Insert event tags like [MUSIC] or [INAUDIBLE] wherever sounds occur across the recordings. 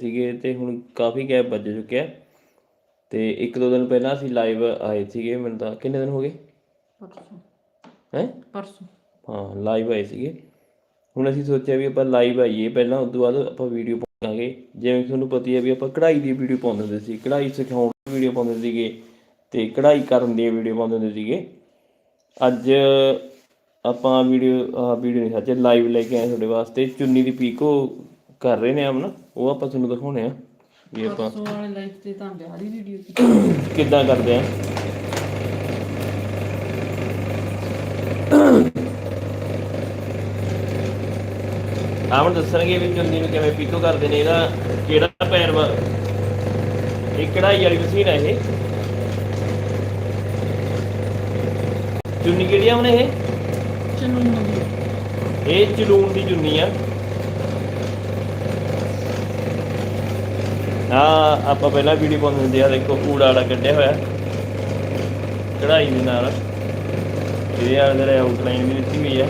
ਸੀਗੇ ਤੇ ਹੁਣ ਕਾਫੀ ਗੈਪ ਵੱਜ ਚੁੱਕਿਆ ਤੇ ਇੱਕ ਦੋ ਦਿਨ ਪਹਿਲਾਂ ਅਸੀਂ ਲਾਈਵ ਆਏ ਸੀਗੇ ਮੈਨੂੰ ਤਾਂ ਕਿੰਨੇ ਦਿਨ ਹੋ ਗਏ? ਪਰਸੋਂ। ਹੈ? ਪਰਸੋਂ। ਹਾਂ ਲਾਈਵ ਆਏ ਸੀਗੇ। ਹੁਣ ਅਸੀਂ ਸੋਚਿਆ ਵੀ ਆਪਾਂ ਲਾਈਵ ਆਈਏ ਪਹਿਲਾਂ ਉਸ ਤੋਂ ਬਾਅਦ ਆਪਾਂ ਵੀਡੀਓ ਪਾਵਾਂਗੇ। ਜਿਵੇਂ ਕਿ ਤੁਹਾਨੂੰ ਪਤਾ ਹੀ ਵੀ ਆਪਾਂ ਕਢਾਈ ਦੀ ਵੀਡੀਓ ਪਾਉਂਦੇ ਹੁੰਦੇ ਸੀ ਕਢਾਈ ਸਿਖਾਉਣ ਦੀ ਵੀਡੀਓ ਪਾਉਂਦੇ ਸੀਗੇ ਤੇ ਕਢਾਈ ਕਰਨ ਦੀ ਵੀਡੀਓ ਪਾਉਂਦੇ ਹੁੰਦੇ ਸੀਗੇ। ਅੱਜ ਆਪਾਂ ਵੀਡੀਓ ਆਹ ਵੀਡੀਓ ਨਹੀਂ ਸੱਚ ਲਾਈਵ ਲੈ ਕੇ ਆਏ ਤੁਹਾਡੇ ਵਾਸਤੇ। ਚੁੰਨੀ ਦੀ ਪੀਕੋ ਕਰ ਰਹੇ ਨੇ ਅਮਨ ਉਹ ਆਪਾਂ ਤੁਹਾਨੂੰ ਦਿਖਾਉਣੇ ਆ। ਵੀ ਆਪਾਂ ਪਰਸੋਂ ਵਾਲੇ ਲਾਈਫ ਤੇ ਤਾਂ ਦੀ ਵੀਡੀਓ ਕਿੱਦਾਂ ਕਰਦੇ ਆ। ਆਮਨ ਦੱਸਣਗੇ ਵੀ ਚੁੰਨੀ ਨੂੰ ਕਿਵੇਂ ਪੀਕੋ ਕਰਦੇ ਨੇ ਇਹਦਾ ਕਿਹੜਾ ਪੈਰ ਵਾ। ਇਹ ਕਢਾਈ ਵਾਲੀ ਮਸ਼ੀਨ ਹੈ ਇਹ। ਚੁੰਨੀ ਕਿਹੜੀ ਆ ਉਹਨੇ ਇਹ? ਇਹ ਚਲੂਣ ਦੀ ਚੁੰਨੀ ਆ। ਆ, ਆਪਾਂ ਪਹਿਲਾਂ ਵੀਡੀਓ ਪਾਉਂਦੇ ਹੁੰਦੇ ਆ, ਦੇਖੋ ਕੂੜਾ ਵਾਲਾ ਕੱਢਿਆ ਹੋਇਆ। ਕਢਾਈ ਦੇ ਨਾਲ। ਇਹਦੇ ਆ ਜਿਹੜੇ ਆਊਟਲਾਈਨ ਵੀ ਦਿੱਤੀ ਹੋਈ ਆ।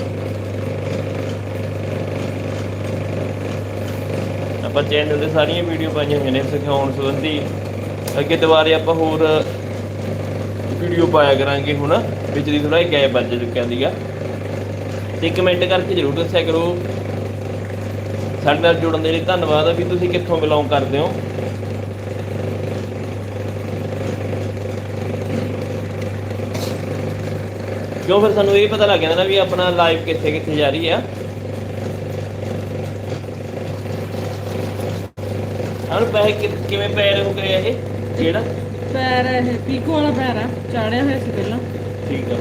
ਆਪਾਂ ਚੈਨਲ ਤੇ ਸਾਰੀਆਂ ਵੀਡੀਓ ਪਾਈਆਂ ਹੋਈਆਂ ਨੇ ਸਿਖਾਉਣ ਸੰਬੰਧੀ। ਅੱਗੇ ਦੁਬਾਰੇ ਆਪਾਂ ਹੋਰ ਵੀਡੀਓ ਪਾਇਆ ਕਰਾਂਗੇ ਹੁਣ, ਵਿੱਚ ਦੀ ਥੋੜਾ ਜਿਹਾ ਗੈਪ ਵੱਜ ਚੁੱਕਿਆ ਸੀਗਾ। ਤੇ ਕਮੈਂਟ ਕਰਕੇ ਜਰੂਰ ਦੱਸਿਆ ਕਰੋ। ਸਾਡੇ ਨਾਲ ਜੁੜਨ ਦੇ ਲਈ ਧੰਨਵਾਦ ਆ ਵੀ ਤੁਸੀਂ ਕਿੱਥੋਂ ਬਿਲੋਂਗ ਕਰਦੇ ਹੋ। ਕਿਉਂ? ਫਿਰ ਸਾਨੂੰ ਇਹ ਪਤਾ ਲੱਗ ਜਾਂਦਾ ਨਾ ਵੀ ਆਪਣਾ ਲਾਈਵ ਕਿੱਥੇ ਕਿੱਥੇ ਜਾ ਰਹੀ ਆ। ਹਣ ਪੈਸੇ ਕਿ- ਕਿਵੇਂ ਪੈ ਰਹੇ ਹੋ ਗਏ ਇਹ? ਕਿਹੜਾ? ਪੈਰ ਇਹ ਪੀਕੋ ਵਾਲਾ ਪੈਰ ਆ ਚਾੜਿਆ ਹੋਇਆ ਸੀ ਪਹਿਲਾਂ। ਠੀਕ ਆ।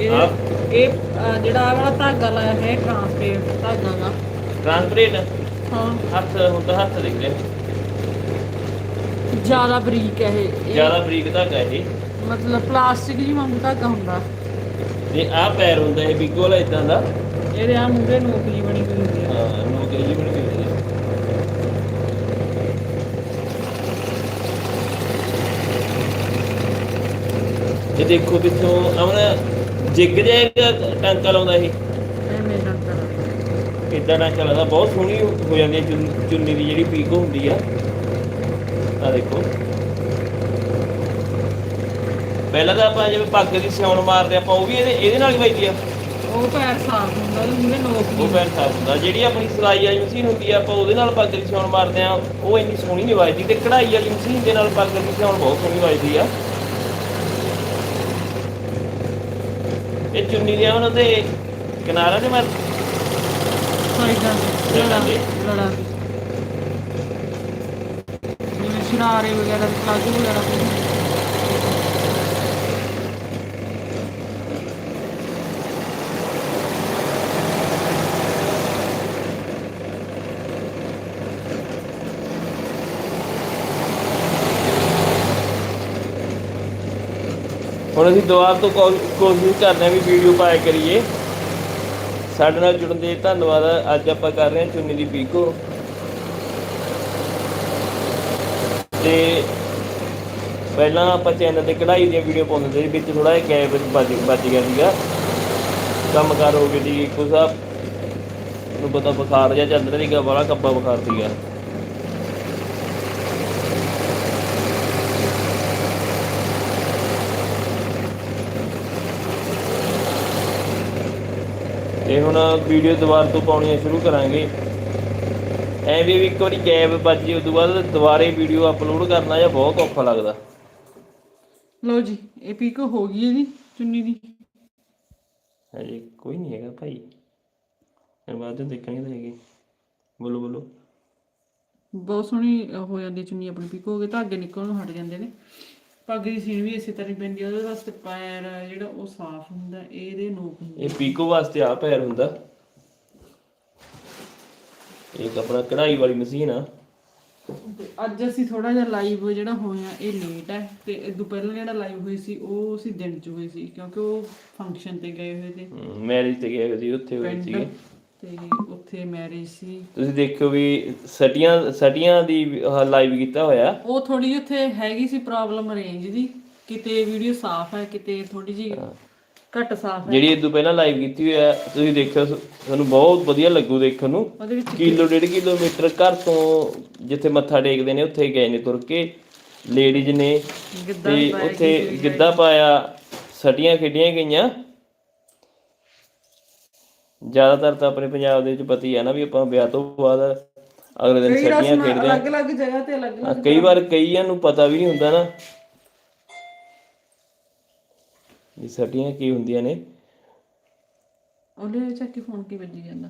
ਇਹ ਹਾਂ। ਇਹ ਅਹ, ਜਿਹੜਾ ਆਹ ਵਾਲਾ ਧਾਗਾ ਲਾਇਆ ਹੈ ਟ੍ਰਾਂਸਪੇਰੈਂਟ ਧਾਗਾ ਦਾ ਟ੍ਰਾਂਸਪਰੇਟ ਹਾਂ। ਹੱਥ ਹੁੰਦਾ ਹੱਥ ਦਿਖ ਰਿਹਾ। ਜ਼ਿਆਦਾ ਬਰੀਕ ਹੈ ਇਹ। ਇਹ ਜ਼ਿਆਦਾ ਬਰੀਕ ਧਾਗਾ ਇਹ। ਮਤਲਬ ਪਲਾਸਟਿਕ ਜੀ ਵਾਂਗੂ ਧਾਗਾ ਹੁੰਦਾ। ਤੇ ਆਹ ਪੈਰ ਹੁੰਦਾ ਇਹ ਬਿੱਗੋ ਵਾਲਾ ਇਦਾਂ ਦਾ? ਇਹਦੇ ਆ ਮੂਰੇ ਨੋਕਲੀ ਬਣੀ ਹੋਈ ਹੁੰਦੀ ਆ। ਹਾਂ ਨੌਕਰੀ ਜੀ ਬਣੀ ਹੋਈ ਹੈ ਇਹ ਦੇਖੋ ਪਿੱਛੋਂ ਅਮਨ ਜਿੱਗ ਜਾਏਗਾ ਟਾਂਕਾ ਲਾਉਂਦਾ ਇਹ ਕਰਾ ਕਿੱਦਾਂ ਟਾਂਕਾ ਲਾਉਂਦਾ। ਬਹੁਤ ਸੋਹਣੀ ਹੋ ਜਾਂਦੀ ਹੈ ਚੁੰਨ- ਚੁੰਨੀ ਦੀ ਜਿਹੜੀ ਪੀਕੋ ਹੁੰਦੀ ਆ। ਆ ਦੇਖੋ। ਪਹਿਲਾਂ ਤਾਂ ਆਪਾਂ ਜਿਵੇਂ ਪੱਗ ਦੀ ਸਿਉਣ ਮਾਰਦੇ ਆਪਾਂ ਉਹ ਵੀ ਇਹਦੇ ਇਹਦੇ ਨਾਲ ਹੀ ਵੱਜਦੀ ਆ। ਉਹ ਪੈਰ ਸਾਫ਼ ਹੁੰਦਾ ਉਹਦੇ ਮੂਰੇ ਨੋਕਲੀ ਉਹ ਪੈਰ ਸਾਫ਼ ਹੁੰਦਾ। ਜਿਹੜੀ ਆਪਣੀ ਸਿਲਾਈ ਵਾਲੀ ਮਸ਼ੀਨ ਹੁੰਦੀ ਆ ਆਪਾਂ ਉਹਦੇ ਨਾਲ ਪੱਗ ਦੀ ਸਿਉਣ ਮਾਰਦੇ ਆ ਉਹ ਇੰਨੀ ਸੋਹਣੀ ਨਹੀਂ ਵੱਜਦੀ। ਤੇ ਕਢਾਈ ਵਾਲੀ ਮਸ਼ੀਨ ਦੇ ਨਾਲ ਪੱਗ ਦੀ ਸਿਉਣ ਬਹੁਤ ਸੋਹਣੀ ਵੱਜਦੀ ਆ। ਇਹ ਚੁੰਨੀ ਦੇ ਉਹਨਾਂ ਦੇ ਕਿਨਾਰਾ ਤੇ ਮੈਂ ਸਾਈਡਾਂ ਤੇ ਤੇ। ਲੜਾ ਜਿਵੇਂ ਸ਼ਰਾਰੇ ਵਗੈਰਾ ਪਲਾਜ਼ੋ ਵਗੈਰਾ। ਤੇ ਹੁਣ ਅਸੀਂ ਦੁਬਾਰਾ ਤੋਂ ਕੋਸ਼ਿਸ਼ ਕਰਦੇ ਹਾਂ ਵੀ ਵੀਡੀਓ ਪਾਇਆ ਕਰੀਏ। ਸਾਡੇ ਨਾਲ ਜੁੜਨ ਦੇ ਧੰਨਵਾਦ ਅੱਜ ਆਪਾਂ ਕਰ ਰਹੇ ਹਾਂ ਚੁੰਨੀ ਦੀ ਪੀਕੋ। ਤੇ ਪਹਿਲਾਂ ਆਪਾਂ ਚੈਨਲ ਤੇ ਕਢਾਈ ਦੀਆਂ ਵੀਡੀਓ ਪਾਉਂਦੇ ਸੀ, ਵਿੱਚ ਥੋੜਾ ਜਿਹਾ ਗੈਪ ਬਚ ਵੱਜ ਗਿਆ ਸੀਗਾ। ਕੰਮ ਕਾਰ ਹੋ ਗਈ ਸੀ ਕੁਛ ਆ ਨੂੰ ਪਤਾ ਬੁਖਾਰ ਜਿਹਾ ਚੱਲ ਰਿਹਾ ਸੀਗਾ ਬੜਾ ਕੱਬਾ ਬੁਖਾਰ ਸੀਗਾ। ਤੇ ਹੁਣ ਵੀਡੀਓ ਦੁਬਾਰਾ ਤੋਂ ਪਾਉਣੀਆਂ ਸ਼ੁਰੂ ਕਰਾਂਗੇ। ਐ ਵੀ ਇੱਕ ਵਾਰੀ ਗੈਪ ਵੱਜੀ ਉਸ ਤੋਂ ਬਾਅਦ ਦੁਬਾਰੇ ਵੀਡੀਓ ਅਪਲੋਡ ਕਰਨਾ ਜਾਂ ਬਹੁਤ ਔਖਾ ਲੱਗਦਾ। ਲਓ ਜੀ ਇਹ ਪੀਕੋ ਹੋ ਗਈ ਇਹਦੀ ਚੁੰਨੀ ਦੀ। ਹਜੇ ਕੋਈ ਨਹੀਂ ਹੈਗਾ ਭਾਈ। ਫਿਰ ਬਾਅਦ ਚ ਦੇਖਾਂਗੇ ਤਾਂ ਹੈਗੇ। ਬੋਲੋ ਬੋਲੋ। ਬਹੁਤ ਸੋਹਣੀ ਹੋ ਜਾਂਦੀ ਹੈ ਚੁੰਨੀ ਆਪਣੀ ਪੀਕੋ ਹੋ ਗਈ ਧਾਗੇ ਨਿਕਲਣ ਨੂੰ ਹਟ ਜਾਂਦੇ ਨੇ। ਪੱਗ ਦੀ ਸੀਨ ਵੀ ਇਸੇ ਤਰ੍ਹਾਂ ਹੀ ਪੈਂਦੀ ਉਹਦੇ ਵਾਸਤੇ ਪੈਰ ਆ ਜਿਹੜਾ ਉਹ ਸਾਫ਼ ਹੁੰਦਾ ਇਹਦੇ ਨੋਕ ਹੁੰਦੇ ਇਹ ਪੀਕੋ ਵਾਸਤੇ ਆ ਪੈਰ ਹੁੰਦਾ। ਇੱਕ ਆਪਣਾ ਕਢਾਈ ਵਾਲੀ ਮਸ਼ੀਨ ਆ। ਤੇ ਅੱਜ ਅਸੀਂ ਥੋੜਾ ਜਿਹਾ ਲਾਈਵ ਜਿਹੜਾ ਹੋਇਆ ਇਹ ਲੇਟ ਹੈ ਤੇ ਇਦੋਂ ਪਹਿਲਾਂ ਜਿਹੜਾ ਲਾਈਵ ਹੋਈ ਸੀ ਉਹ ਅਸੀਂ ਦਿਨ ਚ ਹੋਈ ਸੀ ਕਿਉਂਕਿ ਉਹ ਫੰਕਸ਼ਨ ਤੇ ਗਏ ਹੋਏ ਤੇ। ਮੈਰਿਜ ਤੇ ਗਏ ਹੋਏ ਸੀ ਉੱਥੇ ਹੋਏ ਸੀਗੇ। ਤੇ ਉੱਥੇ ਮੈਰਿਜ ਸੀ। ਤੁਸੀਂ ਦੇਖਿਓ ਵੀ ਸਟੀਆਂ ਸਟੀਆਂ ਦੀ ਲਾਈਵ ਕੀਤਾ ਹੋਇਆ। ਉਹ ਥੋੜੀ ਜਿਹੀ ਉੱਥੇ ਹੈਗੀ ਸੀ ਪ੍ਰੋਬਲਮ ਰੇਂਜ ਦੀ। ਕਿਤੇ ਵੀਡੀਓ ਸਾਫ਼ ਹੈ ਕਿਤੇ ਥੋੜੀ ਜਿਹੀ ਘੱਟ ਸਾਫ਼ ਹੈ। ਜਿਹੜੀ ਇਦੋਂ ਪਹਿਲਾਂ ਲਾਈਵ ਕੀਤੀ ਹੋਈ ਹੈ ਤੁਸੀਂ ਦੇਖਿਓ ਤੁਹਾਨੂੰ ਬਹੁਤ ਵਧੀਆ ਲੱਗੂ ਦੇਖਣ ਨੂੰ। ਉਹਦੇ ਵਿੱਚ ਕਿਲੋ ਡੇਢ ਕਿਲੋਮੀਟਰ ਘਰ ਤੋਂ ਜਿੱਥੇ ਮੱਥਾ ਟੇਕਦੇ ਨੇ ਉੱਥੇ ਗਏ ਨੇ ਤੁਰ ਕੇ। ਲੇਡੀਜ਼ ਨੇ ਤੇ ਉੱਥੇ ਗਿੱਧਾ ਪਾਇਆ ਸਟੀਆਂ ਖੇਡੀਆਂ ਗਈਆਂ। ਜ਼ਿਆਦਾਤਰ ਤਾਂ ਆਪਣੇ ਪੰਜਾਬ ਦੇ ਵਿੱਚ ਪਤਾ ਹੀ ਨਾ ਵੀ ਆਪਾਂ ਵਿਆਹ ਤੋਂ ਬਾਅਦ ਅਗਲੇ ਦਿਨ ਕਈ ਰਸਮਾਂ ਖੇਡਦੇ ਆ ਅਲੱਗ-ਅਲੱਗ ਜਗ੍ਹਾ ਤੇ ਅਲੱਗ ਹਾਂ, ਕਈ ਵਾਰ ਕਈਆਂ ਨੂੰ ਪਤਾ ਵੀ ਨਹੀਂ ਹੁੰਦਾ ਨਾ ਇਹ ਸਟੀਆਂ ਕੀ ਹੁੰਦੀਆਂ ਨੇ। ਉਹਦੇ ਚੱਕੀ ਫੋਨ ਕੀ ਵੱਜੀ ਜਾਂਦਾ।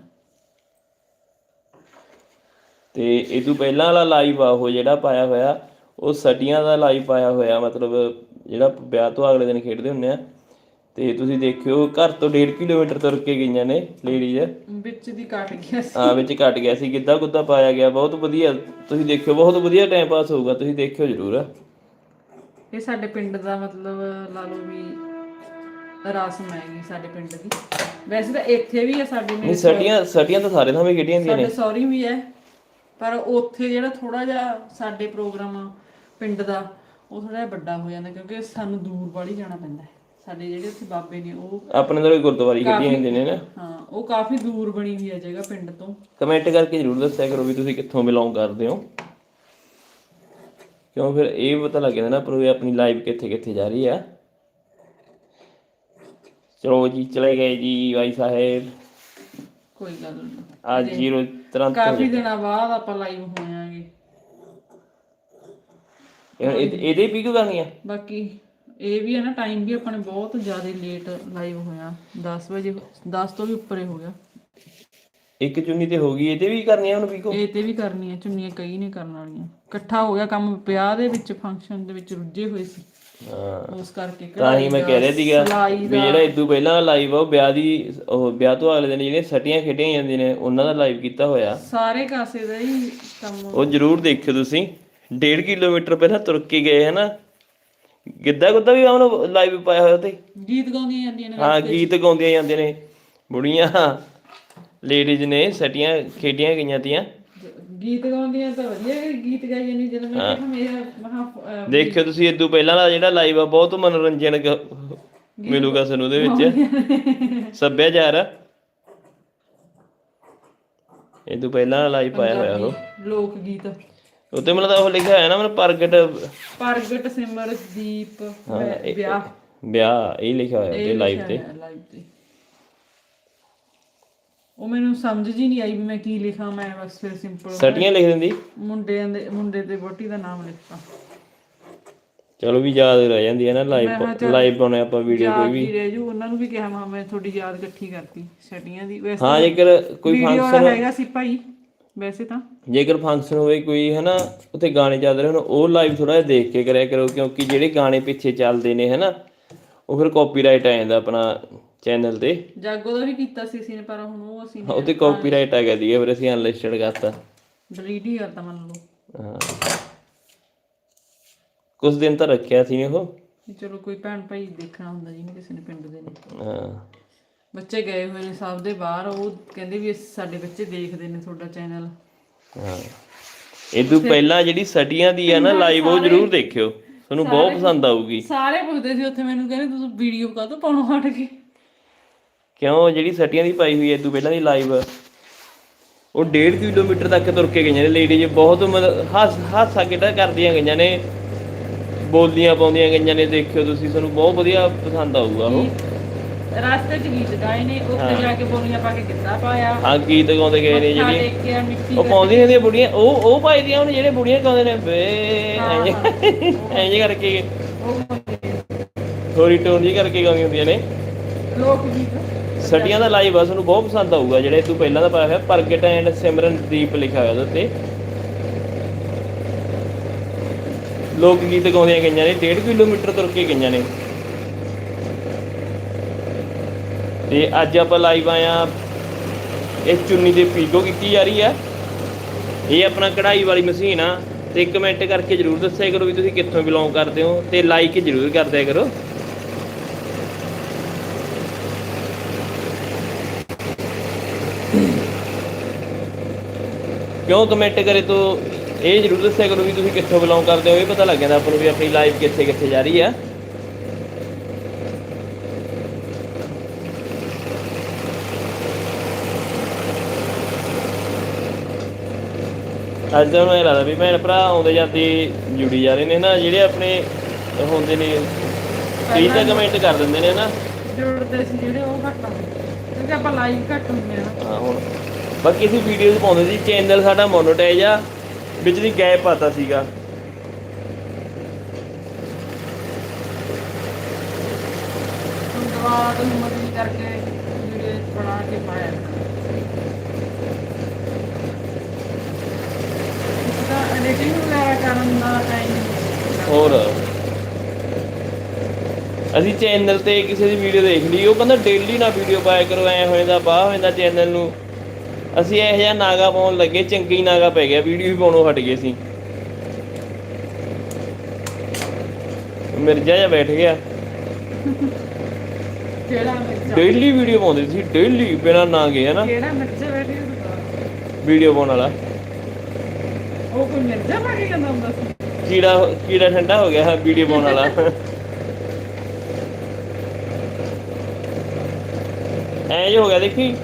ਤੇ ਇਹ ਤੋਂ ਪਹਿਲਾਂ ਵਾਲਾ ਲਾਈਵ ਆ ਉਹ ਜਿਹੜਾ ਪਾਇਆ ਹੋਇਆ ਉਹ ਸਟੀਆਂ ਦਾ ਲਾਈਵ ਪਾਇਆ ਹੋਇਆ ਮਤਲਬ ਜਿਹੜਾ ਵਿਆਹ ਤੋਂ ਅਗਲੇ ਦਿਨ ਖੇਡਦੇ ਹੁੰਦੇ ਆ। ਤੇ ਤੁਸੀਂ ਦੇਖਿਓ ਘਰ ਤੋਂ 1.5 ਕਿਲੋਮੀਟਰ ਤੁਰ ਕੇ ਗਈਆਂ ਨੇ ਲੇਡੀਜ਼ ਵਿੱਚ ਦੀ ਕੱਟ ਗਿਆ ਸੀ। ਆ ਵਿੱਚ ਘਟ ਗਿਆ ਸੀ। ਗਿੱਧਾ ਗੁੱਦਾ ਪਾਇਆ ਗਿਆ। ਬਹੁਤ ਵਧੀਆ। ਤੁਸੀਂ ਦੇਖਿਓ ਬਹੁਤ ਵਧੀਆ ਟਾਈਮ ਪਾਸ ਹੋਊਗਾ। ਤੁਸੀਂ ਦੇਖਿਓ ਜ਼ਰੂਰ। ਇਹ ਸਾਡੇ ਪਿੰਡ ਦਾ ਮਤਲਬ ਲਾ ਲਓ ਵੀ ਰਸਮ ਹੈਗੀ ਸਾਡੇ ਪਿੰਡ ਦੀ। ਵੈਸੇ ਤਾਂ ਇੱਥੇ ਵੀ ਹੈ ਸਾਡੇ ਨਹੀਂ ਮੇਰੇ ਸਟੀਆਂ ਸਟੀਆਂ ਤਾਂ ਸਾਰੇ ਥਾਵੇਂ ਖੇਡੀਆਂ ਹੁੰਦੀਆਂ ਨੇ। ਸਾਡੇ ਸੌਰੀ ਵੀ ਹੈ। ਪਰ ਉੱਥੇ ਜਿਹੜਾ ਥੋੜਾ ਜਿਹਾ ਸਾਡੇ ਪ੍ਰੋਗਰਾਮ ਪਿੰਡ ਦਾ ਉਹ ਥੋੜਾ ਜਿਹਾ ਵੱਡਾ ਹੋ ਜਾਂਦਾ ਕਿਉਂਕਿ ਸਾਨੂੰ ਦੂਰ ਵਾਲੀ ਜਾਣਾ ਪੈਂਦਾ ਹੈ। ਸਾਡੇ ਜਿਹੜੇ ਉੱਥੇ ਬਾਬੇ ਨੇ ਉਹ ਆਪਣੇ ਤਾਂ ਵੀ ਗੁਰਦੁਆਰੇ ਖੇਡੀਆਂ ਹੁੰਦੀਆਂ ਨੇ ਨਾ। ਹਾਂ ਉਹ ਕਾਫੀ ਦੂਰ ਬਣੀ ਹੋਈ ਹੈ ਜਗ੍ਹਾ ਪਿੰਡ ਤੋਂ। ਕਮੈਂਟ ਕਰਕੇ ਜ਼ਰੂਰ ਦੱਸਿਆ ਕਰੋ ਵੀ ਤੁਸੀਂ ਕਿੱਥੋਂ ਬਿਲੋਂਗ ਕਰਦੇ ਹੋ। ਕਿਉਂ ਫਿਰ ਇਹ ਪਤਾ ਲੱਗ ਜਾਂਦਾ ਨਾ ਪਰ ਵੀ ਆਪਣੀ ਲਾਈਫ ਕਿੱਥੇ ਕਿੱਥੇ ਜਾ ਰਹੀ ਆ। ਚਲੋ ਜੀ ਚਲੇ ਗਏ ਜੀ ਭਾਈ ਸਾਹਿਬ। ਕੋਈ ਗੱਲ ਨਹੀਂ ਅੱਜ ਜੀਰੋ ਤੁਰੰਤ ਕਾਫੀ ਦਿਨਾਂ ਬਾਅਦ ਆਪਾਂ ਲਾਈਵ ਹੋਇਆਂਗੇ। ਇਹ- ਇਹ- ਇਹਦੇ ਵੀ ਕਿਉਂ ਕਰਨੀ ਆ? ਬਾਕੀ ਇਹ ਵੀ ਹੈ ਨਾ ਟਾਈਮ ਵੀ ਆਪਣੇ ਬਹੁਤ ਜ਼ਿਆਦਾ ਲੇਟ ਲਾਈਵ ਹੋਇਆ 10 ਵਜੇ 10 ਤੋਂ ਵੀ ਉੱਪਰ ਹੀ ਹੋ ਗਿਆ। ਇੱਕ ਚੁੰਨੀ ਤੇ ਹੋ ਗਈ ਇਹਦੇ ਵੀ ਕਰਨੀ ਆ ਹੁਣ ਵੀ ਕੋ ਇਹ ਤੇ ਵੀ ਕਰਨੀ ਹੈ ਚੁੰਨੀਆਂ ਕਈ ਨੇ ਕਰਨ ਵਾਲੀਆਂ। ਇਕੱਠਾ ਹੋ ਗਿਆ ਕੰਮ ਵਿਆਹ ਦੇ ਵਿੱਚ ਫੰਕਸ਼ਨ ਦੇ ਵਿੱਚ ਰੁੱਝੇ ਹੋਏ ਸੀ। ਹਾਂ। ਉਸ ਕਰਕੇ ਤਾਂ ਹੀ ਮੈਂ ਕਹਿ ਰਿਹਾ ਸੀਗਾ ਵੀ ਜਿਹੜਾ ਇਦੋਂ ਪਹਿਲਾਂ ਲਾਈਵ ਆ ਉਹ ਵਿਆਹ ਦੀ ਉਹ ਵਿਆਹ ਤੋਂ ਅਗਲੇ ਦਿਨ ਜਿਹੜੀਆਂ ਸਟੀਆਂ ਖੇਡੀਆਂ ਜਾਂਦੀਆਂ ਨੇ ਉਹਨਾਂ ਦਾ ਲਾਈਵ ਕੀਤਾ ਹੋਇਆ। ਸਾਰੇ ਕਾਸੇ ਦਾ ਹੀ ਕੰਮ ਉਹ ਜਰੂਰ ਦੇਖਿਓ ਤੁਸੀਂ। 1.5 ਕਿਲੋਮੀਟਰ ਪਹਿਲਾਂ ਤੁਰ ਕੇ ਗਏ ਹਨਾ? ਗਿੱਧਾ ਗੁੱਦਾ ਵੀ ਉਹਨੂੰ ਲਾਈਵ ਪਾਇਆ ਹੋਇਆ ਤੇ ਗੀਤ ਗਾਉਂਦੀਆਂ ਜਾਂਦੀਆਂ ਨੇ ਹਾਂ ਗੀਤ ਗਾਉਂਦੀਆਂ ਜਾਂਦੇ ਨੇ। ਬੁੜੀਆਂ ਲੇਡੀਜ਼ ਨੇ ਸਟੀਆਂ ਖੇਡੀਆਂ ਗਈਆਂ ਤੀਆਂ। ਗੀਤ ਗਾਉਂਦੀਆਂ ਤਾਂ ਵਧੀਆ ਗੀਤ ਗਾਈ ਜਾਂਦੀ ਜਦੋਂ ਮੈਂ ਕਿਹਾ ਮੇਰਾ ਮਹਾ ਦੇਖਿਓ ਤੁਸੀਂ ਇਦੋਂ ਪਹਿਲਾਂ ਦਾ ਜਿਹੜਾ ਲਾਈਵ ਆ ਬਹੁਤ ਮਨੋਰੰਜਨ ਮਿਲੂਗਾ ਸਾਨੂੰ ਉਹਦੇ ਵਿੱਚ। ਸੱਭਿਆਚਾਰ। ਇਦੋਂ ਪਹਿਲਾਂ ਲਾਈਵ ਪਾਇਆ ਹੋਇਆ ਉਹ। ਲੋਕ ਗੀਤ। ਉੱਤੇ ਮੈਨੂੰ ਤਾਂ ਉਹ ਲਿਖਿਆ ਹੋਇਆ ਨਾ ਮੈਨੂੰ ਪ੍ਰਗਟ। ਪ੍ਰਗਟ ਸਿਮਰ ਦੀਪ ਵਿਆਹ। ਵਿਆਹ ਇਹ ਲਿਖਿਆ ਹੋਇਆ ਤੇ ਲਾਈਵ ਤੇ। ਲਾਈਵ ਤੇ। ਉਹ ਮੈਨੂੰ ਸਮਝ ਜੀ ਨਹੀਂ ਆਈ ਵੀ ਮੈਂ ਕੀ ਲਿਖਾਂ ਮੈਂ ਬਸ ਫਿਰ ਸਿੰਪਲ ਸਟੀਆਂ ਲਿਖ ਦਿੰਦੀ? ਮੁੰਡਿਆਂ ਦੇ ਮੁੰਡੇ ਤੇ ਬੋਟੀ ਦਾ ਨਾਮ ਲਿਖਤਾ। ਚਲੋ ਵੀ ਯਾਦ ਰਹਿ ਜਾਂਦੀ ਹੈ ਨਾ ਲਾਈਵ ਲਾਈਵ ਪਾਉਣੇ ਆਪਾਂ ਵੀਡੀਓ ਕੋਈ ਯਾਦ ਹੀ ਰਹਿ ਜੂ ਉਹਨਾਂ ਨੂੰ ਵੀ ਕਿਹਾ ਮੈਂ ਮੈਂ ਤੁਹਾਡੀ ਯਾਦ ਇਕੱਠੀ ਕਰਤੀ ਸਟੀਆਂ ਦੀ। ਵੈਸੇ ਹਾਂ ਜੇਕਰ ਕੋਈ ਵੀਡੀਓ ਫੰਕਸ਼ਨ ਹੈਗਾ ਸੀ ਭਾਈ। ਵੈਸੇ ਤਾਂ। ਜੇਕਰ ਫੰਕਸ਼ਨ ਹੋਵੇ ਕੋਈ ਹਨਾ ਉੱਥੇ ਗਾਣੇ ਚੱਲ ਰਹੇ ਹੋਣ ਉਹ ਲਾਈਵ ਥੋੜਾ ਜਿਹਾ ਦੇਖ ਕੇ ਕਰਿਆ ਕਰੋ ਕਿਉਂਕਿ ਜਿਹੜੇ ਗਾਣੇ ਪਿੱਛੇ ਚੱਲਦੇ ਨੇ ਹਨਾ ਉਹ ਫਿਰ ਕਾਪੀਰਾਈਟ ਆ ਜਾਂਦਾ ਆਪਣਾ ਚੈਨਲ ਤੇ। ਜਾਗੋ ਦਾ ਵੀ ਕੀਤਾ ਸੀ ਸੀ ਨੇ ਪਰ ਹੁਣ ਉਹ ਅਸੀਂ ਉਹ ਤੇ ਕਾਪੀਰਾਈਟ ਆ ਗਿਆ ਦੀ ਫਿਰ ਅਸੀਂ ਅਨਲਿਸਟਡ ਕਰਤਾ। ਡਿਲੀਟ ਹੀ ਕਰਤਾ ਮੰਨ ਲਓ। ਹਾਂ। ਕੁਝ ਦਿਨ ਤਾਂ ਰੱਖਿਆ ਸੀ ਉਹ। ਚਲੋ ਕੋਈ ਭੈਣ ਭਾਈ ਦੇਖਣਾ ਹੁੰਦਾ ਜਿਹਨੇ ਕਿਸੇ ਨੇ ਪਿੰਡ ਦੇ ਨੇ। ਹਾਂ। ਬੱਚੇ ਗਏ ਹੋਏ ਨੇ ਸਭ ਦੇ ਬਾਹਰ ਉਹ ਕਹਿੰਦੇ ਵੀ ਸਾਡੇ ਬੱਚੇ ਦੇਖਦੇ ਨੇ ਤੁਹਾਡਾ ਚੈਨਲ ਹਾਂ। ਇਦੋਂ ਪਹਿਲਾਂ ਜਿਹੜੀ ਸਟੀਆਂ ਦੀ ਆ ਨਾ ਲਾਈਵ ਉਹ ਜ਼ਰੂਰ ਦੇਖਿਓ। ਤੁਹਾਨੂੰ ਬਹੁਤ ਪਸੰਦ ਆਊਗੀ। ਸਾਰੇ ਪੁੱਛਦੇ ਸੀ ਉੱਥੇ ਮੈਨੂੰ ਕਹਿੰਦੇ ਤੁਸੀਂ ਵੀਡੀਓ ਕਾਹਤੋਂ ਪਾਉਣੋਂ ਹਟ ਗਏ ਕਿਉਂ? ਜਿਹੜੀ ਸਟੀਆਂ ਦੀ ਪਾਈ ਹੋਈ ਐ ਇਦੋਂ ਪਹਿਲਾਂ ਦੀ ਲਾਈਵ ਉਹ 1.5 ਕਿਲੋਮੀਟਰ ਤੱਕ ਤੁਰ ਕੇ ਗਈਆਂ ਨੇ ਲੇਡੀਜ਼ ਬਹੁਤ ਹੱਸ ਹਾਸਾ ਕਿਹੜਾ ਕਰਦੀਆਂ ਗਈਆਂ ਨੇ। ਬੋਲੀਆਂ ਪਾਉਂਦੀਆਂ ਗਈਆਂ ਨੇ ਦੇਖਿਓ ਤੁਸੀਂ ਤੁਹਾਨੂੰ ਬਹੁਤ ਵਧੀਆ ਪਸੰਦ ਆਊਗਾ ਉਹ। ਰਸਤੇ 'ਚ ਗੀਤ ਗਾਏ ਨੇ ਉੱਥੇ ਜਾ ਕੇ ਬੋਲੀਆਂ ਪਾ ਕੇ ਕਿੱਦਾਂ ਪਾਇਆ। ਹਾਂ ਗੀਤ ਗਾਉਂਦੇ ਗਏ ਨੇ ਮੱਥਾ ਜਿਹੜੀਆਂ ਟੇਕਿਆ ਮਿੱਟੀ ਉਹ ਪਾਉਂਦੀਆਂ ਨੇ ਬੁੜੀਆਂ ਉਹ ਉਹ ਪਾਈ ਦੀਆਂ ਹੁਣ ਜਿਹੜੇ ਬੁੜੀਆਂ ਗਾਉਂਦੇ ਨੇ ਵੇ ਐਂ ਜੇ ਕਰਕੇ। ਥੋੜੀ ਟੋਨ ਜੀ ਕਰਕੇ ਗਾਉਂਦੀਆਂ ਹੁੰਦੀਆਂ ਨੇ। ਲੋਕ ਗੀਤ। ਸਟੀਆਂ ਦਾ ਲਾਈਵ ਆ ਤੁਹਾਨੂੰ ਬਹੁਤ ਪਸੰਦ ਆਊਗਾ ਜਿਹੜੇ ਤੂੰ ਪਹਿਲਾਂ ਦਾ ਪਾਇਆ ਹੋਇਆ ਪ੍ਰਗਟ ਐਂਡ ਸਿਮਰਨਦੀਪ ਲਿਖਿਆ ਹੋਇਆ ਉਹਦੇ ਉੱਤੇ। ਲੋਕ ਗੀਤ ਗਾਉਂਦੀਆਂ ਗਈਆਂ ਨੇ 1.5 ਕਿਲੋਮੀਟਰ ਤੁਰ ਕੇ ਗਈਆਂ ਨੇ। ਤੇ ਅੱਜ ਆਪਾਂ ਲਾਈਵ ਆਇਆ ਇਹ ਚੁੰਨੀ ਦੇ ਪੀਕੋ ਕੀਤੀ ਜਾ ਰਹੀ ਆ ਇਹ ਆਪਣਾ ਕਢਾਈ ਵਾਲੀ ਮਸ਼ੀਨ ਆ। ਤੇ ਕਮੈਂਟ ਕਰਕੇ ਜਰੂਰ ਦੱਸਿਆ ਕਰੋ ਵੀ ਤੁਸੀਂ ਕਿੱਥੋਂ ਬਿਲੋਂਗ ਕਰਦੇ ਹੋ ਤੇ ਲਾਈਕ ਜਰੂਰ ਕਰਦਿਆ ਕਰੋ। ਕਿਉਂ ਕਮੈਂਟ ਕਰੇ ਤੋ? ਇਹ ਜਰੂਰ ਦੱਸਿਆ ਕਰੋ ਵੀ ਤੁਸੀਂ ਕਿੱਥੋਂ ਬਿਲੋਂਗ ਕਰਦੇ ਹੋ। ਇਹ ਪਤਾ ਲੱਗ ਜਾਂਦਾ ਆਪਾਂ ਨੂੰ ਵੀ ਆਪਣੀ ਲਾਈਫ ਕਿੱਥੇ ਕਿੱਥੇ ਜਾ ਰਹੀ ਆ। ਅੱਜ ਤਾਂ ਮੈਨੂੰ ਇਹ ਲੱਗਦਾ ਵੀ ਭੈਣ ਭਰਾ ਆਉਂਦੇ ਜਾਂਦੇ ਜੁੜੀ ਜਾ ਰਹੇ ਨੇ ਨਾ ਜਿਹੜੇ ਆਪਣੇ ਹੁੰਦੇ ਨੇ ਕਈ ਤਾਂ ਕਮੈਂਟ ਕਰ ਦਿੰਦੇ ਨੇ ਨਾ। ਜੁੜਦੇ ਸੀ ਜਿਹੜੇ ਉਹ ਘੱਟ ਆ ਕਿਉਂਕਿ ਆਪਾਂ ਲਾਈਵ ਘੱਟ ਹੁੰਦੇ ਆ ਨਾ। ਹਾਂ ਹੁਣ ਬਾਕੀ ਅਸੀਂ ਵੀਡੀਓਜ਼ ਪਾਉਂਦੇ ਸੀ ਚੈਨਲ ਸਾਡਾ ਮੋਨੋਟਾਈਜ਼ ਆ ਵਿੱਚ ਦੀ ਗੈਪ ਆਤਾ ਸੀਗਾ। ਹੁਣ ਦੁਬਾਰਾ ਤੋਂ ਨਹੀਂ ਕਰਕੇ ਵੀਡੀਓ ਬਣਾ ਕੇ ਪਾਇਆ ਤਾਂ ਐਡੀਟਿੰਗ ਵਗੈਰਾ ਕਰਨ ਦਾ ਟਾਈਮ ਹੋਰ। ਅਸੀਂ ਚੈਨਲ ਤੇ ਕਿਸੇ ਦੀ ਵੀਡੀਓ ਦੇਖ ਲਈ ਉਹ ਕਹਿੰਦਾ ਡੇਲੀ ਨਾ ਵੀਡੀਓ ਪਾਇਆ ਕਰੋ ਐ ਹੋ ਜਾਂਦਾ ਬਾਹ ਹੋ ਜਾਂਦਾ ਚੈਨਲ ਨੂੰ। ਅਸੀਂ ਇਹੋ ਜਿਹਾ ਨਾਗਾ ਪਾਉਣ ਲੱਗੇ ਚੰਗੀ ਨਾਗਾ ਪੈ ਗਿਆ ਵੀਡੀਓ ਵੀ ਪਾਉਣੋਂ ਹਟ ਗਏ ਸੀ। ਮਿਰਜਾ ਜਿਹਾ ਬੈਠ ਗਿਆ। ਕਿਹੜਾ ਡੇਲੀ ਵੀਡੀਓ ਪਾਉਂਦੇ ਸੀ ਡੇਲੀ ਬਿਨਾ ਨਾ ਗਏ ਹਨਾ। ਕਿਹੜਾ ਮਿਰਚਾ ਬੈਠੀ ਵੀਡੀਓ ਪਾਉਣ ਵਾਲਾ। ਉਹ ਕੋਈ ਮਿਰਚਾ ਪਾ ਕੇ ਜਾਂਦਾ ਹੁੰਦਾ ਸੀ। ਕੀੜਾ ਕੀੜਾ ਠੰਡਾ ਹੋ ਗਿਆ ਵੀਡੀਓ ਪਾਉਣ ਵਾਲਾ। ਐਂ ਜੋ ਹੋ ਗਿਆ ਦੇਖੀ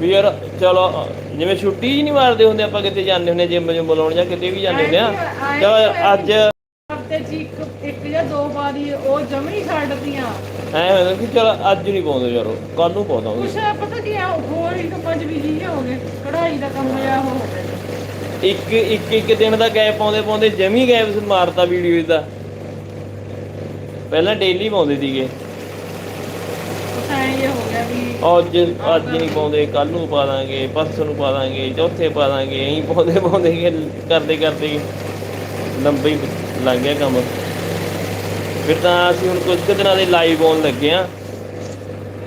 ਵੀ ਯਾਰ ਚਲੋ ਜਿਵੇਂ ਛੁੱਟੀ ਹੀ ਨਹੀਂ ਮਾਰਦੇ ਹੁੰਦੇ ਆਪਾਂ ਕਿਤੇ ਜਾਂਦੇ ਹੁੰਦੇ ਜਿੰਮ ਜੁੰਮ ਲਾਉਣ ਜਾਂ ਕਿਤੇ ਵੀ ਜਾਂਦੇ ਹੁੰਦੇ ਆ। ਚਲੋ ਅੱਜ ਹਫ਼ਤੇ ਚ ਇੱਕ ਇੱਕ ਜਾਂ ਦੋ ਵਾਰੀ ਉਹ ਜਮੀ ਛੱਡਦੀਆਂ ਐ ਹੋਇਆ ਕਿ ਚਲ ਅੱਜ ਨਹੀਂ ਪਾਉਂਦੇ ਯਾਰ ਕੱਲ ਨੂੰ ਪਾਉਂਦਾ ਕੁਛ ਪਤਾ ਕੀ ਆ ਹੋਰ ਹੀ ਕੰਮਾਂ ਚ ਵੀ ਜੀ ਹੋ ਗਏ ਕਢਾਈ ਦਾ ਕੰਮ ਜਿਹਾ ਹੋ ਗਿਆ ਇੱਕ ਇੱਕ ਇੱਕ ਦਿਨ ਦਾ ਗੈਪ ਪਾਉਂਦੇ ਪਾਉਂਦੇ ਜਮੀ ਗੈਪ ਮਾਰਤਾ ਵੀਡੀਓ ਦਾ ਪਹਿਲਾਂ ਡੇਲੀ ਪਾਉਂਦੇ ਸੀਗੇ। ਅੱਜ ਅੱਜ ਨਹੀਂ ਪਾਉਂਦੇ ਕੱਲ ਨੂੰ ਪਾ ਦਾਂਗੇ ਪਰਸੋਂ ਨੂੰ ਪਾ ਦਾਂਗੇ ਚੌਥੇ ਪਾ ਦਾਂਗੇ ਐਂ ਪਾਉਂਦੇ ਪਾਉਂਦੇ ਕਰਦੇ ਕਰਦੇ ਲੰਬੀ ਲੰਘ ਗਿਆ ਕੰਮ। ਫਿਰ ਤਾਂ ਅਸੀਂ ਹੁਣ ਕੁਝ ਕੁ ਦਿਨਾਂ ਦੇ ਲਾਈਵ ਆਉਣ ਲੱਗੇ ਆ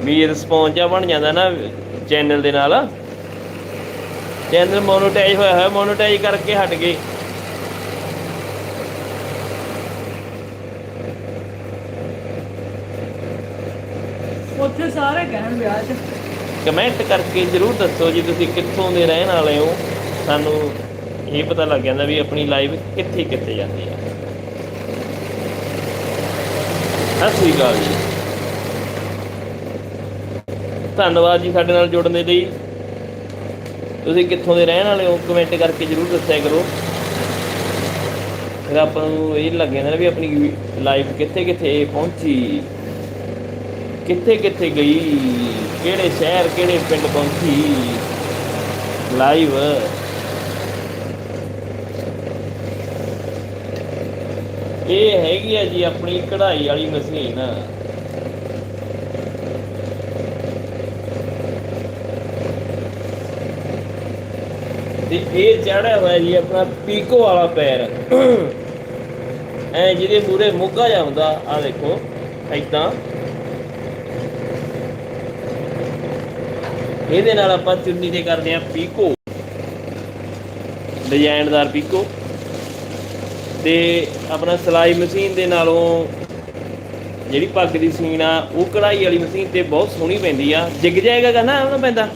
ਵੀ ਰਿਸਪੌਂਸ ਆ ਬਣ ਜਾਂਦਾ ਨਾ ਚੈਨਲ ਦੇ ਨਾਲ। ਚੈਨਲ ਮੋਨੋਟਾਈਜ਼ ਹੋਇਆ ਹੋਇਆ ਮੋਨੋਟਾਈਜ਼ ਕਰਕੇ ਹਟ ਗਏ। ਉੱਥੇ ਸਾਰੇ ਕਹਿਣ ਵਿਆਹ ਚ। ਕਮੈਂਟ ਕਰਕੇ ਜਰੂਰ ਦੱਸੋ ਜੀ ਤੁਸੀਂ ਕਿੱਥੋਂ ਦੇ ਰਹਿਣ ਵਾਲੇ ਹੋ। ਸਾਨੂੰ ਇਹ ਪਤਾ ਲੱਗ ਜਾਂਦਾ ਵੀ ਆਪਣੀ ਲਾਈਵ ਕਿੱਥੇ ਕਿੱਥੇ ਜਾਂਦੀ ਆ ਸਤਿ ਸ੍ਰੀ ਅਕਾਲ ਜੀ। ਧੰਨਵਾਦ ਜੀ ਸਾਡੇ ਨਾਲ ਜੁੜਨ ਦੇ ਲਈ। ਤੁਸੀਂ ਕਿੱਥੋਂ ਦੇ ਰਹਿਣ ਵਾਲੇ ਹੋ? ਕਮੈਂਟ ਕਰਕੇ ਜਰੂਰ ਦੱਸਿਆ ਕਰੋ। ਫਿਰ ਆਪਾਂ ਨੂੰ ਇਹ ਲੱਗ ਜਾਂਦਾ ਵੀ ਆਪਣੀ ਲਾਈਵ ਕਿੱਥੇ ਕਿੱਥੇ ਪਹੁੰਚੀ। ਕਿੱਥੇ ਕਿੱਥੇ ਗਈ? ਕਿਹੜੇ ਸ਼ਹਿਰ, ਕਿਹੜੇ ਪਿੰਡ ਪਹੁੰਚੀ? ਲਾਈਵ ਇਹ ਹੈਗੀ ਆ ਜੀ ਆਪਣੀ ਕਢਾਈ ਵਾਲੀ ਮਸ਼ੀਨ ਤੇ ਇਹ ਚੜਿਆ ਹੋਇਆ ਜੀ ਆਪਣਾ ਪੀਕੋ ਵਾਲਾ ਪੈਰ। ਐ ਜਿਹਦੇ ਮੂਰੇ ਮੁੱਗਾ ਜਾਂਦਾ ਆ ਦੇਖੋ ਐਦਾਂ ਇਹਦੇ ਨਾਲ ਆਪਾਂ ਚੁੰਨੀ ਤੇ ਕਰਦੇ ਆ ਪੀਕੋ। ਡਿਜ਼ਾਈਨਦਾਰ ਪੀਕੋ। ਤੇ ਆਪਣਾ ਸਲਾਈ ਮਸ਼ੀਨ ਦੇ ਨਾਲੋਂ ਜਿਹੜੀ ਪੱਗ ਦੀ ਸੀਨ ਆ, ਉਹ ਕਢਾਈ ਵਾਲੀ ਮਸ਼ੀਨ ਤੇ ਬਹੁਤ ਸੋਹਣੀ ਪੈਂਦੀ ਆ। ਜਿੱਗ ਜਾਏਗਾ ਕਹਿੰਦਾ ਉਹਨਾਂ ਪੈਂਦਾ?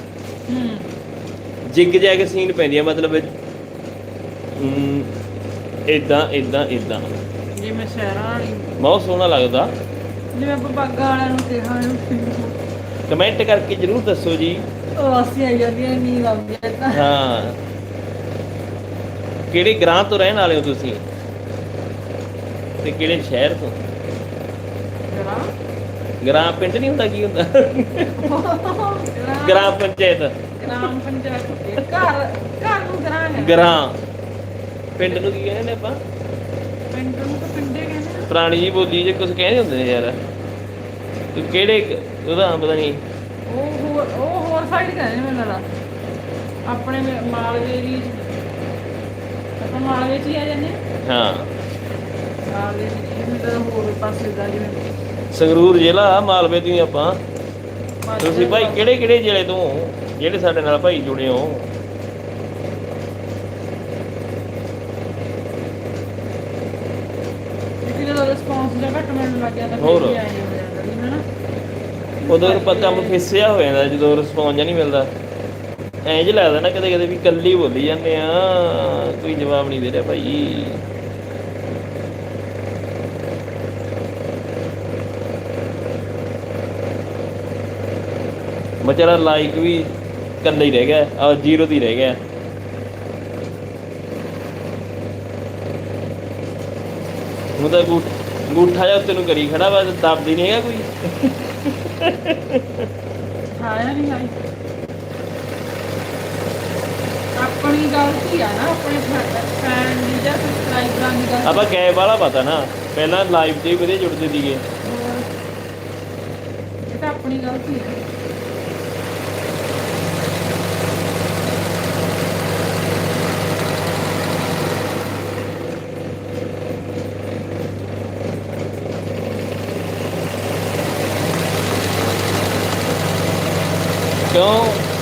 ਜਿਗ ਜੈਗ ਸੀਨ ਪੈਂਦੀ ਆ ਮਤਲਬ ਇਦਾਂ ਇਦਾਂ ਇਦਾਂ ਜਿਵੇਂ ਸ਼ਹਿਰਾਂ ਵਾਲੀ। ਬਹੁਤ ਸੋਹਣਾ ਲੱਗਦਾ। ਜਿਵੇਂ ਆਪਾਂ ਬਾਗਾ ਵਾਲਿਆਂ ਨੂੰ ਕਿਹਾ ਨੂੰ। ਕਮੈਂਟ ਕਰਕੇ ਜਰੂਰ ਦੱਸੋ ਜੀ। ਉਹ ਅਸੀਂ ਆਈ ਜਾਂਦੀਆਂ ਨੀਂਦ ਆਉਂਦੀ ਹੈ ਤਾਂ। ਹਾਂ। ਕਿਹੜੇ ਗ੍ਰਾਂ ਤੋਂ ਰਹਿਣ ਵਾਲੇ ਹੋ ਤੁਸੀਂ? ਤੇ ਕਿਹੜੇ ਸ਼ਹਿਰ ਤੋਂ? ਜਰਾ ਗ੍ਰਾਂ ਪਿੰਡ ਨਹੀਂ ਹੁੰਦਾ ਕੀ ਹੁੰਦਾ? [LAUGHS] ਗ੍ਰਾਮ ਗ੍ਰਾਂ ਪੰਚਾਇਤ। ਗ੍ਰਾਮ ਪੰਚਾਇਤ ਘਰ ਘਰ ਨੂੰ ਗ੍ਰਾਮ ਹੈ। ਗ੍ਰਾਂ ਪਿੰਡ ਨੂੰ ਕੀ ਕਹਿੰਦੇ ਨੇ ਆਪਾਂ? ਪਿੰਡ ਨੂੰ ਤਾਂ ਪਿੰਡੇ ਕਹਿੰਦੇ ਆ। ਪੁਰਾਣੀ ਜੀ ਬੋਲੀ ਜੇ ਕੁਝ ਕਹਿੰਦੇ ਹੁੰਦੇ ਨੇ ਯਾਰ। ਤੂੰ ਕਿਹੜੇ ਕ- ਉਹਦਾ ਪਤਾ ਨਹੀਂ। ਉਹ ਹੋਰ ਉਹ ਹੋਰ ਸਾਈਡ ਕਹਿੰਦੇ ਨੇ ਮੈਨੂੰ ਲੱਗਦਾ। ਆਪਣੇ ਮੇ- ਮਾਲਵੇ ਦੀ ਆਪਾਂ ਮਾਲਵੇ ਚ ਹੀ ਆ ਜਾਂਦੇ ਆ। ਹਾਂ। ਮਾਲਵੇ ਦੀ ਜਿਵੇਂ ਤਾਂ ਹੋਰ ਪਾਸੇ ਦਾ ਜਿਵੇਂ। ਸੰਗਰੂਰ ਜ਼ਿਲ੍ਹਾ ਮਾਲਵੇ ਤੋਂ ਹੀ ਆਪਾਂ। ਤੁਸੀਂ ਭਾਈ ਕਿਹੜੇ ਕਿਹੜੇ ਜ਼ਿਲ੍ਹੇ ਤੋਂ ਹੋ? ਜਿਹੜੇ ਸਾਡੇ ਨਾਲ ਭਾਈ ਜੁੜੇ ਹੋ। ਹੋਰ। ਉਦੋਂ ਆਪਾਂ ਕੰਮ ਫਿਸਿਆ ਹੋ ਜਾਂਦਾ ਜਦੋਂ ਰਿਸਪੌਂਸ ਨਹੀਂ ਮਿਲਦਾ। ਐਂ ਜਿਹਾ ਲੱਗਦਾ ਨਾ ਕਦੇ ਕਦੇ ਵੀ ਕੱਲੀ ਬੋਲੀ ਜਾਂਦੇ ਆ ਕੋਈ ਜਵਾਬ ਨਹੀਂ ਦੇ ਰਿਹਾ ਭਾਈ। ਵਿਚਾਰਾ ਲਾਈਕ ਵੀ ਇਕੱਲੇ ਹੀ ਰਹਿ ਗਿਆ ਜ਼ੀਰੋ ਤੇ ਰਹਿ ਗਿਆ। ਉਹ ਤਾਂ ਗੂਠ ਜਾ ਤੈਨੂੰ ਕਰੀ ਖੜਾ ਵਾ ਦੱਬਦੀ ਨਹੀਂ ਹੈਗਾ ਕੋਈ। ਆਪਾਂ ਗੈਪ ਵਾਲਾ ਪਤਾ ਨਾ ਪਹਿਲਾਂ ਲਾਈਵ ਤੇ ਵੀ ਜੁੜਦੇ ਸੀਗੇ। ਇਹ ਤਾਂ ਆਪਣੀ ਗਲਤੀ ਹੈ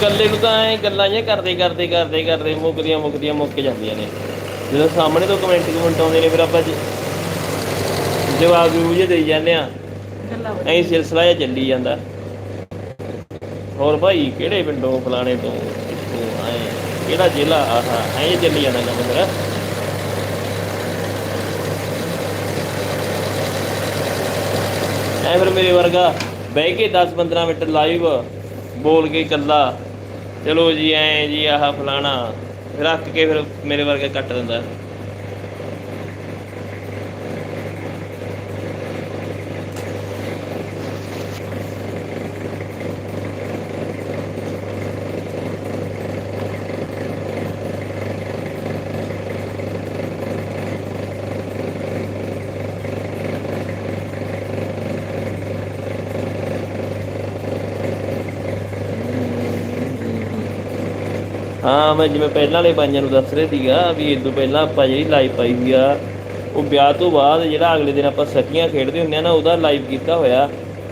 ਇਕੱਲੇ ਨੂੰ ਤਾਂ ਐ ਗੱਲਾਂ ਜਿਹੀਆਂ ਕਰਦੇ ਕਰਦੇ ਕਰਦੇ ਕਰਦੇ ਮੁੱਕਦੀਆਂ ਮੁੱਕਦੀਆਂ ਮੁੱਕ ਜਾਂਦੀਆਂ ਨੇ। ਜਦੋਂ ਸਾਹਮਣੇ ਤੋਂ ਕਮੈਂਟ ਕਮੈਂਟ ਆਉਂਦੇ ਨੇ ਫਿਰ ਆਪਾਂ ਜ- ਜਵਾਬ ਵੀ ਜੇ ਦੇਈ ਜਾਂਦੇ ਆ ਗੱਲਾਂ ਐਂ ਸਿਲਸਿਲਾ ਜਿਹਾ ਚੱਲੀ ਜਾਂਦਾ। ਹੋਰ ਭਾਈ ਕਿਹੜੇ ਪਿੰਡੋਂ ਫਲਾਣੇ ਤੋਂ ਆਏ? ਕਿਹੜਾ ਜ਼ਿਲ੍ਹਾ? ਆਹਾ ਐਂ ਚੱਲੀ ਜਾਂਦਾ ਕੰਮ ਮੇਰਾ ਐ ਫਿਰ ਮੇਰੇ ਵਰਗਾ ਬਹਿ ਕੇ 10-15 ਮਿੰਟ ਲਾਈਵ ਬੋਲ ਕੇ ਇਕੱਲਾ ਚਲੋ ਜੀ ਐ ਜੀ ਆਹ ਫਲਾਣਾ। ਰੱਖ ਕੇ ਫਿਰ ਮੇਰੇ ਵਰਗੇ ਕੱਟ ਦਿੰਦਾ। ਹਾਂ, ਮੈਂ ਜਿਵੇਂ ਪਹਿਲਾਂ ਵਾਲੇ ਬਾਈਆਂ ਨੂੰ ਦੱਸ ਰਿਹਾ ਸੀਗਾ ਵੀ ਇਹ ਤੋਂ ਪਹਿਲਾਂ ਆਪਾਂ ਜਿਹੜੀ ਲਾਈਵ ਪਾਈ ਹੋਈ ਆ, ਉਹ ਵਿਆਹ ਤੋਂ ਬਾਅਦ ਜਿਹੜਾ ਅਗਲੇ ਦਿਨ ਆਪਾਂ ਸਕੀਆਂ ਖੇਡਦੇ ਹੁੰਦੇ ਆ ਨਾ, ਉਹਦਾ ਲਾਈਵ ਕੀਤਾ ਹੋਇਆ।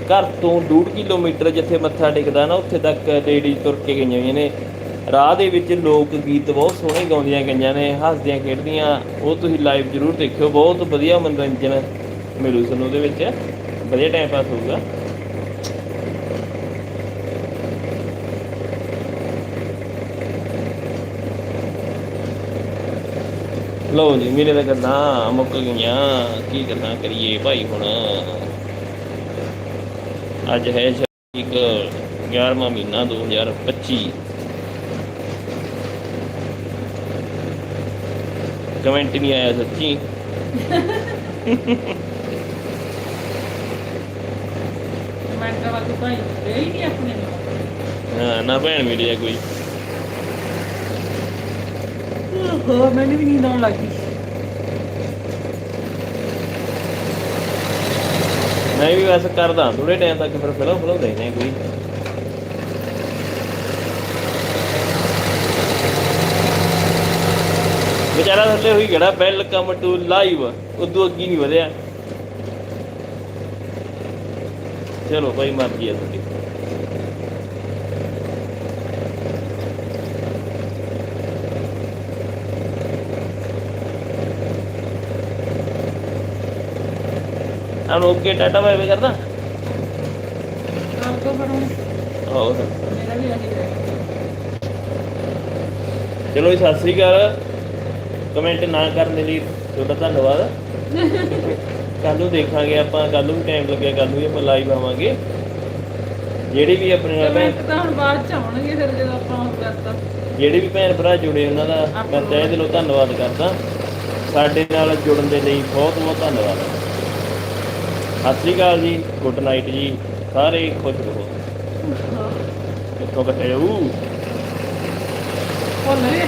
ਘਰ ਤੋਂ 2 ਕਿਲੋਮੀਟਰ ਜਿੱਥੇ ਮੱਥਾ ਟੇਕਦਾ ਨਾ, ਉੱਥੇ ਤੱਕ ਲੇਡੀਜ਼ ਤੁਰ ਕੇ ਗਈਆਂ ਹੋਈਆਂ ਨੇ। ਰਾਹ ਦੇ ਵਿੱਚ ਲੋਕ ਗੀਤ ਬਹੁਤ ਸੋਹਣੇ ਗਾਉਂਦੀਆਂ ਗਈਆਂ ਨੇ, ਹੱਸਦੀਆਂ ਖੇਡਦੀਆਂ, ਉਹ ਤੁਸੀਂ ਲਾਈਵ ਜ਼ਰੂਰ ਦੇਖਿਓ, ਬਹੁਤ ਵਧੀਆ ਮਨੋਰੰਜਨ ਮਿਲੂ ਤੁਹਾਨੂੰ ਉਹਦੇ ਵਿੱਚ। ਵਧੀਆ ਟਾਈਮ ਪਾਸ ਹੋਊਗਾ। ਲਓ ਜੀ ਮੇਰੇ ਤਾਂ ਗੱਲਾਂ ਮੁੱਕ ਗਈਆਂ ਕੀ ਕਰਨਾ ਕਰੀਏ ਭਾਈ ਹੁਣ? ਅੱਜ ਹੈ ਇੱਕ 11ਵਾਂ ਮਹੀਨਾ 2025 ਕਮੈਂਟ ਨਹੀਂ ਆਇਆ ਸੱਚੀ। ਕਮੈਂਟਾਂ ਵਾਲੀ ਹੀ ਨਹੀਂ ਆਪਣੇ ਨੂੰ। ਭੈਣ ਮਿਲੀ ਆ ਕੋਈ। ਹੋ ਮੈਨੂੰ ਵੀ ਨੀਂਦ ਆਉਣ ਲੱਗੀ ਮੈਂ ਵੀ ਵੈਸੇ ਕਰਦਾ ਥੋੜੇ ਟਾਈਮ ਤੱਕ ਫਿਰ ਫਿਲਮ ਫਿਲਮ ਦੇਖਦੇ ਕੋਈ। ਵਿਚਾਰਾ ਥੱਲੇ ਹੋਈ ਕਿਹੜਾ ਵੈਲਕਮ ਟੂ ਲਾਈਵ ਉਦੋਂ ਅੱਗੇ ਨਹੀਂ ਵਧਿਆ। ਚਲੋ ਭਾਈ ਮਰਜ਼ੀ ਹੈ ਤੁਹਾਡੀ। ਹੁਣ ਓਕੇ ਟਾਟਾ ਬਾਏ ਬਾਏ ਕਰਦਾ। ਮੇਰਾ ਵੀ ਚਲੋ ਜੀ ਸਤਿ ਸ੍ਰੀ ਅਕਾਲ। ਕਮੈਂਟ ਨਾ ਕਰਨ ਦੇ ਲਈ ਤੁਹਾਡਾ ਧੰਨਵਾਦ। ਕੱਲ ਨੂੰ ਦੇਖਾਂਗੇ ਆਪਾਂ ਕੱਲ ਨੂੰ ਟਾਈਮ ਲੱਗਿਆ ਕੱਲ ਨੂੰ ਆਪਾਂ ਲਾਈਵ ਆਵਾਂਗੇ। ਜਿਹੜੀ ਵੀ ਆਪਣੇ ਨਾਲ ਕਮੈਂਟ ਤਾਂ ਹੁਣ ਬਾਅਦ ਚ ਆਉਣਗੇ ਫਿਰ ਜਦੋਂ ਆਪਾਂ ਉਹ ਕਰਤਾ। ਜਿਹੜੇ ਵੀ ਭੈਣ ਭਰਾ ਜੁੜੇ ਉਹਨਾਂ ਦਾ ਮੈਂ ਤਹਿ ਦਿਲੋਂ ਧੰਨਵਾਦ ਕਰਦਾ। ਸਾਡੇ ਨਾਲ ਜੁੜਨ ਦੇ ਲਈ ਬਹੁਤ ਬਹੁਤ ਧੰਨਵਾਦ। ਸਤਿ ਸ੍ਰੀ ਅਕਾਲ ਜੀ ਗੁੱਡ ਨਾਈਟ ਜੀ ਸਾਰੇ ਖੁਸ਼ ਰਹੋ। ਕਿੱਥੋਂ ਕੱਟੇ ਜਾਊ ਭੁੱਲ। ਗਏ